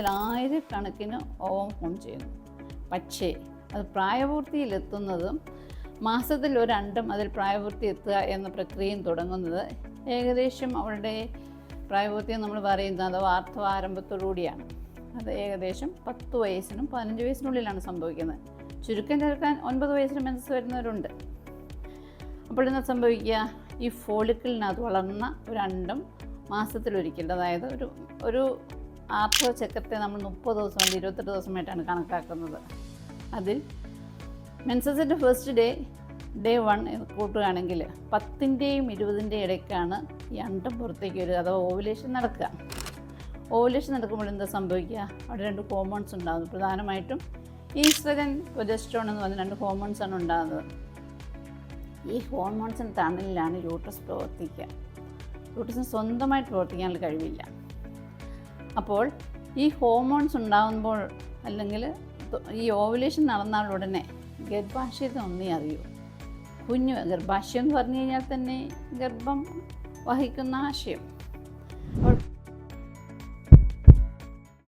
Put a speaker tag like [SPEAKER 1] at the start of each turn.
[SPEAKER 1] മാസത്തിൽ ആയിരക്കണക്കിന് ovum form ചെയ്യുന്നു. പക്ഷേ അത് പ്രായപൂർത്തിയിലെത്തുന്നതും മാസത്തിൽ ഒരു അണ്ടം അതിൽ പ്രായപൂർത്തി എത്തുക എന്ന പ്രക്രിയയും തുടങ്ങുന്നത് ഏകദേശം അവളുടെ പ്രായപൂർത്തി നമ്മൾ പറയുന്നത് അത് വാർത്തവ ആരംഭത്തോടുകൂടിയാണ് അത് ഏകദേശം പത്ത് വയസ്സിനും പതിനഞ്ച് വയസ്സിനുള്ളിലാണ് സംഭവിക്കുന്നത്. ചുരുക്കം ചേർക്കാൻ ഒൻപത് വയസ്സിന് മെൻസസ് വരുന്നവരുണ്ട്. അപ്പോൾ എന്താ സംഭവിക്കുക? ഈ ഫോളിക്കിളിനകത്ത് വളർന്ന ഒരു അണ്ടം മാസത്തിലൊരിക്കൽ അതായത് ഒരു ഒരു ആർത്തവ ചക്രത്തെ നമ്മൾ മുപ്പത് ദിവസം അല്ലെങ്കിൽ ഇരുപത്തെട്ട് ദിവസമായിട്ടാണ് കണക്കാക്കുന്നത്. അതിൽ മെൻസസിന്റെ ഫസ്റ്റ് ഡേ ഡേ വൺ കൂട്ടുകയാണെങ്കിൽ പത്തിന്റെയും ഇരുപതിന്റെയും ഇടയ്ക്കാണ് ഈ അണ്ടം പുറത്തേക്ക് വരിക അഥവാ ഓവുലേഷൻ നടക്കുക. ഓവുലേഷൻ നടക്കുമ്പോൾ എന്താ സംഭവിക്കുക? അവിടെ രണ്ട് ഹോർമോൺസ് ഉണ്ടാകുന്നു. പ്രധാനമായിട്ടും ഈസ്ട്രജൻ പ്രൊജസ്ട്രോൺ എന്ന് പറഞ്ഞ രണ്ട് ഹോർമോൺസ് ആണ് ഉണ്ടാകുന്നത്. ഈ ഹോർമോൺസിന് തണലിലാണ് യൂട്രസ് പ്രവർത്തിക്കുക. യൂട്രസിന് സ്വന്തമായിട്ട് പ്രവർത്തിക്കാനുള്ള കഴിവില്ല. അപ്പോൾ ഈ ഹോർമോൺസ് ഉണ്ടാകുമ്പോൾ അല്ലെങ്കിൽ ഈ ഓവുലേഷൻ നടന്നാൽ ഉടനെ ഗർഭാശയത്തിന് ഒന്നേ അറിയൂ. കുഞ്ഞു ഗർഭാശയം എന്ന് പറഞ്ഞു കഴിഞ്ഞാൽ തന്നെ ഗർഭം വഹിക്കുന്ന ആശയം. അപ്പോൾ